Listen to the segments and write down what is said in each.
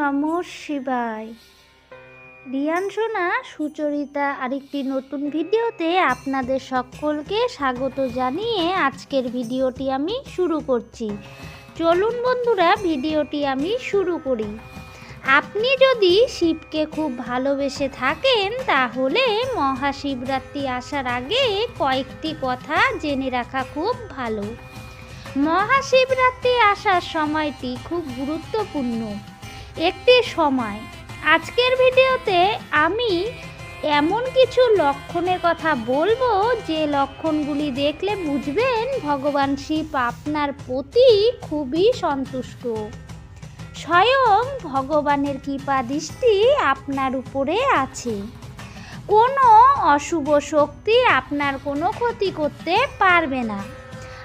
নম শিবায়। রিয়ান সোনা সুচরিতা, আরেকটি নতুন ভিডিওতে আপনাদের সকলকে স্বাগত জানিয়ে আজকের ভিডিওটি আমি শুরু করছি। চলুন বন্ধুরা, ভিডিওটি আমি শুরু করি। আপনি যদি শিবকে খুব ভালোবেসে থাকেন, তাহলে মহাশিবরাত্রি আসার আগে কয়েকটি কথা জেনে রাখা খুব ভালো। মহাশিবরাত্রি আসার সময়টি খুব গুরুত্বপূর্ণ। একটি সময়, আজকের ভিডিওতে আমি এমন কিছু লক্ষণের কথা বলব যে লক্ষণগুলি দেখলে বুঝবেন ভগবান শিব আপনার প্রতি খুবই সন্তুষ্ট। স্বয়ং ভগবানের কৃপা দৃষ্টি আপনার উপরে আছে। কোনো অশুভ শক্তি আপনার কোনো ক্ষতি করতে পারবে না।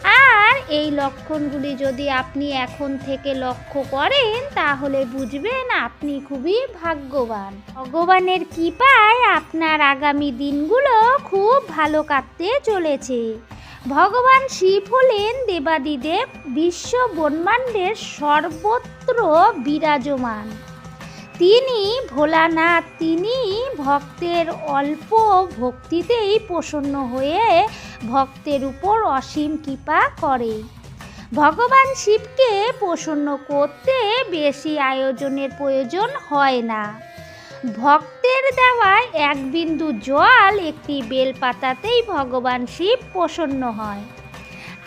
আর এই লক্ষণগুলি যদি আপনি এখন থেকে লক্ষ্য করেন, তাহলে বুঝবেন আপনি খুবই ভাগ্যবান। ভগবানের কৃপায় আপনার আগামী দিনগুলো খুব ভালো কাটতে চলেছে। ভগবান শিব হলেন দেবাদিদেব বিশ্ব ব্রহ্মাণ্ডের সর্বত্র বিরাজমান। তিনি ভোলা ভোলানাথ, তিনি ভক্তের অল্প ভক্তিতেই প্রসন্ন হয়ে ভক্তের উপর অসীম কৃপা করে ভগবান শিবকে প্রসন্ন করতে বেশি আয়োজনের প্রয়োজন হয় না। ভক্তের দেওয়া এক বিন্দু জল একটি বেলপাতাতেই ভগবান শিব প্রসন্ন হয়।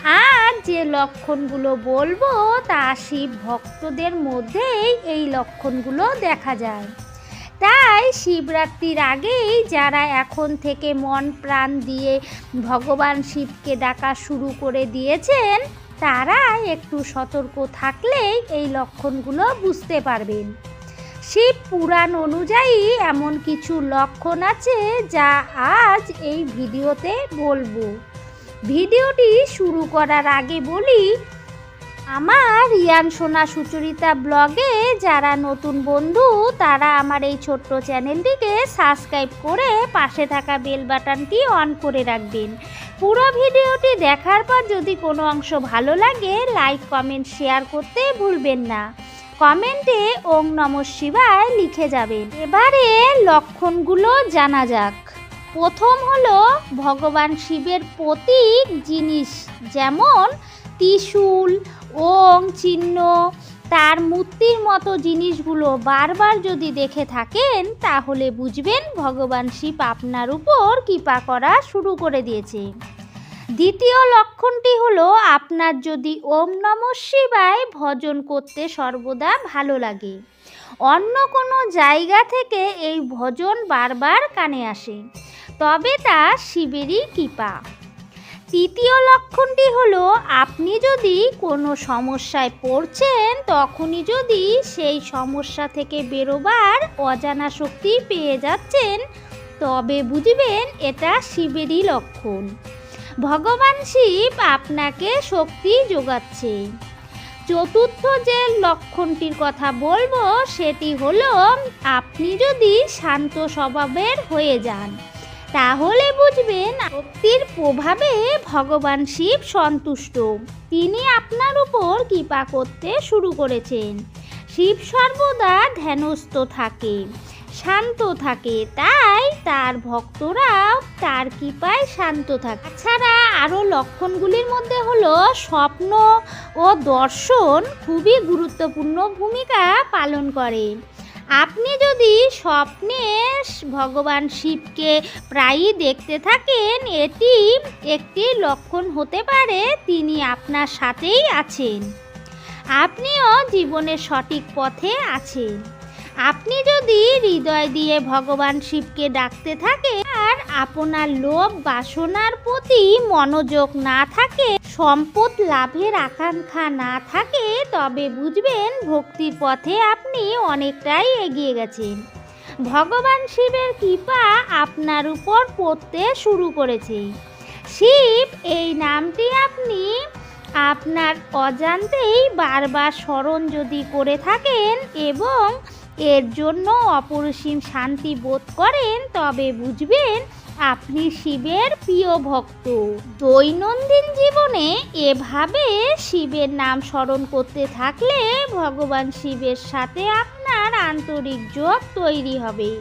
আর যে লক্ষণগুলো বলব তা শিব ভক্তদের মধ্যেই এই লক্ষণগুলো দেখা যায়। তাই শিবরাত্রির আগেই যারা এখন থেকে মন প্রাণ দিয়ে ভগবান শিবকে ডাকা শুরু করে দিয়েছেন, তারা একটু সতর্ক থাকলেই এই লক্ষণগুলো বুঝতে পারবেন। শিব পুরাণ অনুযায়ী এমন কিছু লক্ষণ আছে যা আজ এই ভিডিওতে বলব। ভিডিওটি শুরু করার আগে বলি, আমার রিয়ান সোনা সুচরিতা ব্লগে যারা নতুন বন্ধু, তারা আমার এই ছোট্ট চ্যানেলটিকে সাবস্ক্রাইব করে পাশে থাকা বেল বাটনটি অন করে রাখবেন। পুরো ভিডিওটি দেখার পর যদি কোনো অংশ ভালো লাগে, লাইক, কমেন্ট, শেয়ার করতে ভুলবেন না। কমেন্টে ওং নম শিবায় লিখে যাবেন। এবারে লক্ষণগুলো জানা যাক। প্রথম হলো ভগবান শিবের প্রতীক জিনিস, যেমন ত্রিশূল, ওং, চিহ্ন। তার মূর্তির মতো জিনিসগুলো বারবার যদি দেখে থাকেন, তাহলে বুঝবেন ভগবান শিব আপনার উপর কৃপা করা শুরু করে দিয়েছে। দ্বিতীয় লক্ষণটি হলো আপনার যদি ওম নম শিবায় ভজন করতে সর্বদা ভালো লাগে। অন্য কোনো জায়গা থেকে এই ভজন বারবার কানে আসে। তবে তা শিবেরই কৃপা। তৃতীয় লক্ষণটি হলো আপনি যদি কোনো সমস্যায় পড়ছেন, তখনই যদি সেই সমস্যা থেকে বেরোবার অজানা শক্তি পেয়ে যাচ্ছেন, তবে বুঝবেন এটা শিবেরই লক্ষণ। ভগবান শিব আপনাকে শক্তি যোগাচ্ছে। চতুর্থ যে লক্ষণটির কথা বলব, সেটি হলো আপনি যদি শান্ত স্বভাবের হয়ে যান, তাহলে বুঝবেন শক্তির প্রভাবে ভগবান শিব সন্তুষ্ট। তিনি আপনার উপর কৃপা করতে শুরু করেছেন। শিব সর্বদা ধ্যানস্থ থাকে। শান্ত থাকে, তাই তার ভক্তরাও তার কৃপায় শান্ত থাকে। তাছাড়া আরও লক্ষণগুলির মধ্যে হলো স্বপ্ন ও দর্শন খুবই গুরুত্বপূর্ণ ভূমিকা পালন করে। আপনি যদি স্বপ্নে ভগবান শিবকে প্রায়ই দেখতে থাকেন, এটি একটি লক্ষণ হতে পারে, তিনি আপনার সাথেই আছেন। আপনিও জীবনের সঠিক পথে আছেন। আপনি যদি হৃদয় দিয়ে ভগবান শিবকে ডাকতে থাকেন আর আপনার লোভ বাসনার প্রতি মনোযোগ না থাকে, সম্পদ লাভের আকাঙ্ক্ষা না থাকে, তবে বুঝবেন ভক্তির পথে আপনি অনেকটাই এগিয়ে গেছেন। ভগবান শিবের কৃপা আপনার উপর পড়তে শুরু করেছে। শিব, এই নামটি আপনি আপনার অজান্তেই বারবার স্মরণ যদি করে থাকেন এবং এর জন্য অপরিসীম শান্তি বোধ করেন, তবে বুঝবেন আপনি শিবের প্রিয় ভক্ত। দৈনন্দিন জীবনে এভাবে শিবের নাম স্মরণ করতে থাকলে ভগবান শিবের সাথে আপনার আন্তরিক যোগ তৈরি হবে।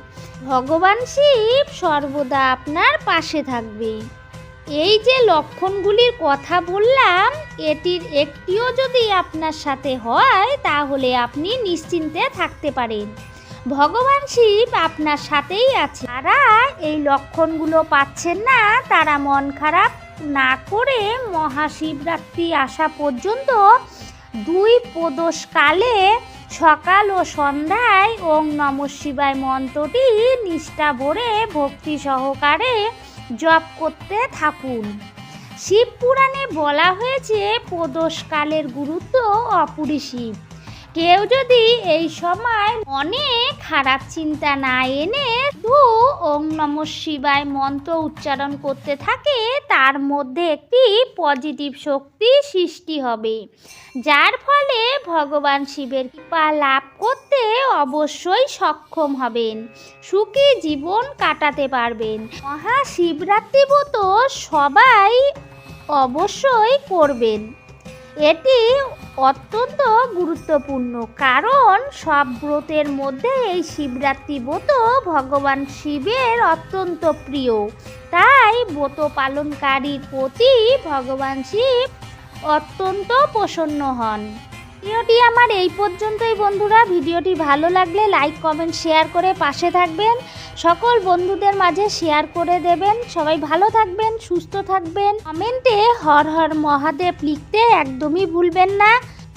ভগবান শিব সর্বদা আপনার পাশে থাকবে। এই যে লক্ষণগুলির কথা বললাম, এটির একটিও যদি আপনার সাথে হয়, তাহলে আপনি নিশ্চিন্তে থাকতে পারেন। ভগবান শিব আপনার সাথেই আছে। যারা এই লক্ষণগুলো পাচ্ছেন না, তারা মন খারাপ না করে মহাশিবরাত্রি আসা পর্যন্ত দুই প্রদোষকালে সকাল ও সন্ধ্যায় ওং নম শিবায় মন্ত্রটি নিষ্ঠা ভরে ভক্তি সহকারে জপ করতে থাকুন। শিব পুরাণে বলা হয়েছে প্রদোষকালের গুরুত্ব অপরিসীম। কেউ যদি এই সময় মনে খারাপ চিন্তা না এনে দু ওং নম শিবায় মন্ত্র উচ্চারণ করতে থাকে, তার মধ্যে একটি পজিটিভ শক্তি সৃষ্টি হবে। যার ফলে ভগবান শিবের কৃপা লাভ করতে অবশ্যই সক্ষম হবেন, সুখী জীবন কাটাতে পারবেন। মহাশিবরাত্রি ব্রত সবাই অবশ্যই করবেন। এটি অত্যন্ত গুরুত্বপূর্ণ, কারণ সব ব্রতের মধ্যে এই শিবরাত্রি ব্রত ভগবান শিবের অত্যন্ত প্রিয়। তাই ব্রত পালনকারীর প্রতি ভগবান শিব অত্যন্ত প্রসন্ন হন। ভিডিওটি আমার এই পর্যন্তই, বন্ধুরা। ভিডিওটি ভালো লাগলে লাইক, কমেন্ট, শেয়ার করে পাশে থাকবেন। সকল বন্ধুদের মাঝে শেয়ার করে দেবেন। সবাই ভালো থাকবেন, সুস্থ থাকবেন। কমেন্টে হর হর মহাদেব লিখতে একদমই ভুলবেন না।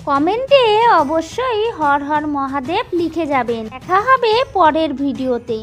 কমেন্টে অবশ্যই হর হর মহাদেব লিখে যাবেন। দেখা হবে পরের ভিডিওতে।